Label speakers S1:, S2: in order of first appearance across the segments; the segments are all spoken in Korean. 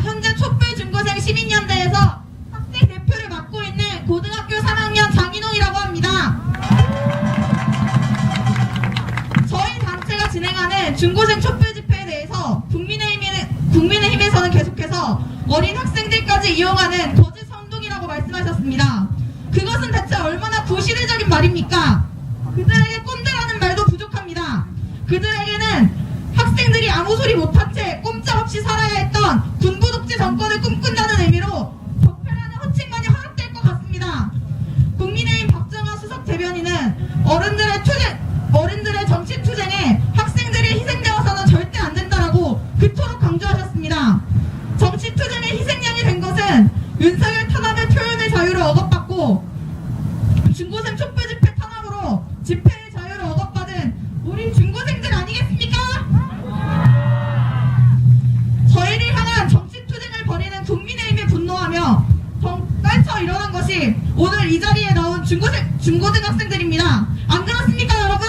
S1: 현재 촛불 중고생 시민연대에서 학생 대표를 맡고 있는 고등학교 3학년 장인홍이라고 합니다. 저희 단체가 진행하는 중고생 촛불 집회에 대해서 국민의힘에, 국민의힘에서는 계속해서 어린 학생들까지 이용하는 거짓 성동이라고 말씀하셨습니다. 그것은 대체 얼마나 구시대적인 말입니까? 그들에게 꼰대라는 말도 부족합니다. 그들에게는 학생들이 아무 소리 못한 채 꼼짝없이 살아야 했던 군부 독재 정권을 꿈꾼다는 의미로 적폐라는 호칭만이 허락될 것 같습니다. 국민의힘 박정환 수석 대변인은 어른들의 투쟁, 어른들의 정치 투쟁에 학생들이 희생되어서는 절대 안 된다라고 그토록 강조하셨습니다. 정치 투쟁의 희생양이 된 것은 윤석열 탄압의 표현의 자유를 억압받고 중고생 촛불 집회 탄압으로 집회 오늘 이 자리에 나온 중고생, 중고등학생들입니다. 안 그렇습니까, 여러분?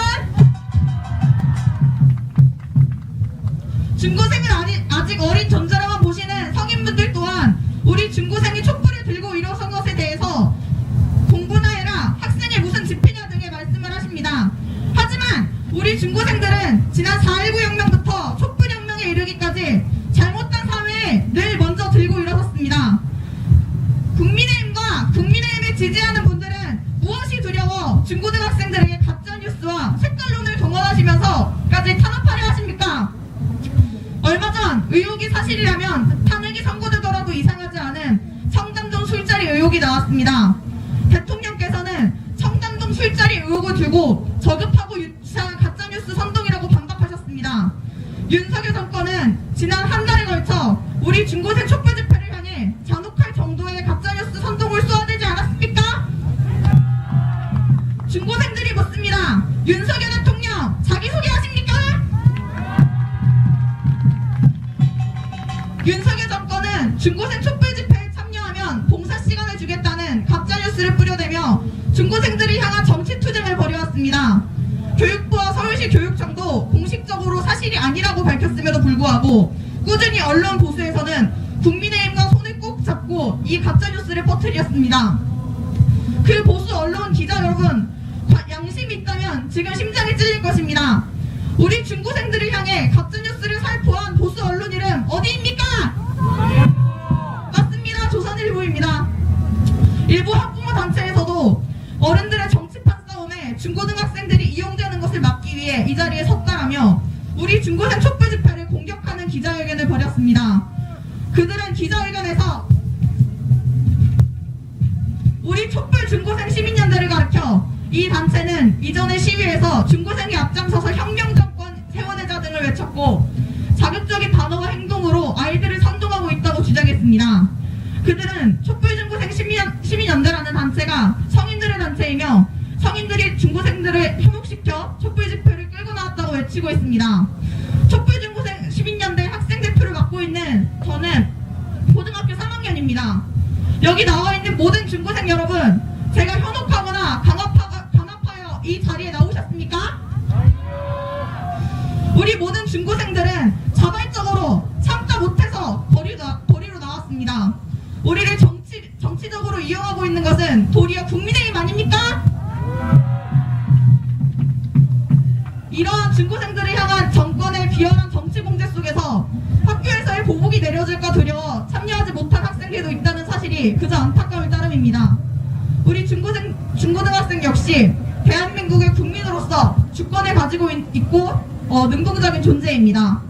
S1: 중고생은 아니, 아직 어린 존재라만 보시는 성인분들 또한 우리 중고생이 촛불을 들고 일어선 것에 대해서 공부나 해라, 학생이 무슨 집회냐 등의 말씀을 하십니다. 하지만 우리 중고생들은 지난 4.19 혁명부터 촛불 혁명에 이르기까지 잘못된 사회에 늘 먼저 들고 일어섰습니다. 국민의힘과 지지하는 분들은 무엇이 두려워 중고등학생들에게 가짜뉴스와 색깔론을 동원하시면서까지 탄압하려 하십니까? 얼마 전 의혹이 사실이라면 탄핵이 선고되더라도 이상하지 않은 청담동 술자리 의혹이 나왔습니다. 대통령께서는 청담동 술자리 의혹을 들고 저급하고 유치한 가짜뉴스 선동이라고 반박하셨습니다. 윤석열 정권은 지난 한 달에 걸쳐 우리 중고생 중고생들이 묻습니다. 윤석열 대통령 자기소개하십니까? 윤석열 정권은 중고생 촛불 집회에 참여하면 봉사 시간을 주겠다는 가짜 뉴스를 뿌려대며 중고생들을 향한 정치 투쟁을 벌여왔습니다. 교육부와 서울시 교육청도 공식적으로 사실이 아니라고 밝혔음에도 불구하고 꾸준히 언론 보수에서는 국민의힘과 손을 꼭 잡고 이 가짜 뉴스를 퍼뜨렸습니다. 그 보수 언론 기자 여러분 과- 양심이 있다면 지금 심장이 찔릴 것입니다. 우리 중고생들을 향해 가짜뉴스를 살포한 보수 언론 이름 어디입니까? 맞습니다. 조선일보입니다. 일부 학부모 단체에서도 어른들의 정치판 싸움에 중고등학생들이 이용되는 것을 막기 위해 이 자리에 섰다라며 우리 중고생 촛불 집회를 공격하는 기자회견을 벌였습니다. 그들은 기자회견에서 이 단체는 이전의 시위에서 중고생이 앞장서서 혁명 정권 세워내자 등을 외쳤고 자극적인 단어와 행동으로 아이들을 선동하고 있다고 주장했습니다. 그들은 촛불 중고생 시민연, 시민연 대라는 단체가 성인들의 단체이며 성인들이 중고생들을 현혹시켜 촛불 집회를 끌고 나왔다고 외치고 있습니다. 촛불 중고생 시민연대 학생 대표를 맡고 있는 저는 고등학교 3학년입니다. 여기 나와 있는 모든 중고생 여러분, 제가 현혹하거나 강압하여 이 자리에 나오셨습니까? 우리 모든 중고생들은 자발적으로 참다 못해서 거리로, 나왔습니다. 우리를 정치, 정치적으로 이용하고 있는 것은 도리어 국민의힘 아닙니까? 이러한 중고생들을 향한 정권의 비열한 정치 공제 속에서 학교에서의 보복이 내려질까 두려워 참여하지 못한 학생들도 있다는 사실이 그저 안타까울 따름입니다. 우리 중고등, 중고등학생 역시 대한민국의 국민으로서 주권을 가지고 있, 있고 어, 능동적인 존재입니다.